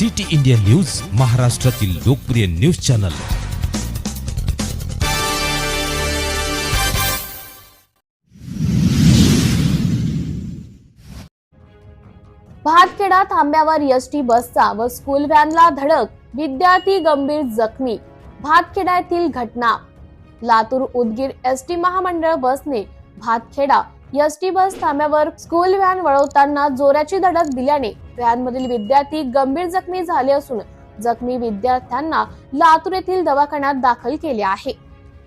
City India news महाराष्ट्रातील लोकप्रिय news channel. Bhatkheda थांब्यावर एसटी बसचा व स्कूल व्हॅनला धडक विद्यार्थी गंभीर जखमी. भातखेडा येथील घटना. लातूर उदगीर एसटी महामंडळ बसने भातखेडा एसटी बस थांब्यावर स्कूल व्हॅन वळवताना जोराची धडक दिल्याने व्हॅन मधील विद्यार्थी गंभीर जखमी झाले असून जखमी विद्यार्थ्यांना लातूर येथील दवाखान्यात दाखल केले आहे.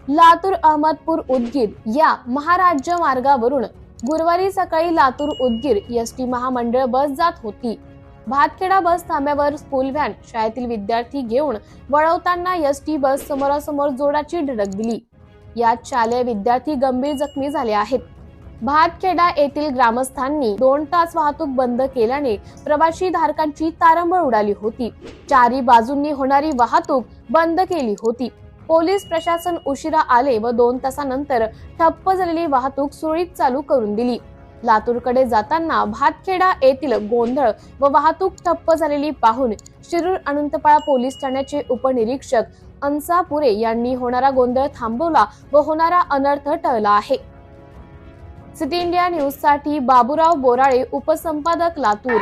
लातूर अहमदपूर उदगीर या महाराज्य मार्गावरून गुरुवारी सकाळी लातूर उदगीर एसटी महामंडळ बस जात होती. भातखेडा बस थांब्यावर स्कूल व्हॅन शाळेतील विद्यार्थी घेऊन वळवताना एसटी बस समोरासमोर जोराची धडक दिली. यात शालेय विद्यार्थी गंभीर जखमी झाले आहेत. भातखेडा येथील ग्रामस्थांनी दोन तास वाहतूक बंद केल्याने प्रवासी धारकांची तारंबळ उडाली होती. चारी बाजूंनी होणारी वाहतूक बंद केली होती. पोलीस प्रशासन उशिरा आले व दोन तासानंतर ठप्प झालेली वाहतूक सुरळीत चालू करून दिली. लातूरकडे जाताना भातखेडा येथील गोंधळ व वाहतूक ठप्प झालेली पाहून शिरूर अनंतपाळा पोलीस ठाण्याचे उपनिरीक्षक अंसापुरे यांनी होणारा गोंधळ थांबवला व होणारा अनर्थ टळला आहे. सिटी इंडिया न्यूजसाठी बाबूराव बोराळे उपसंपादक लातूर.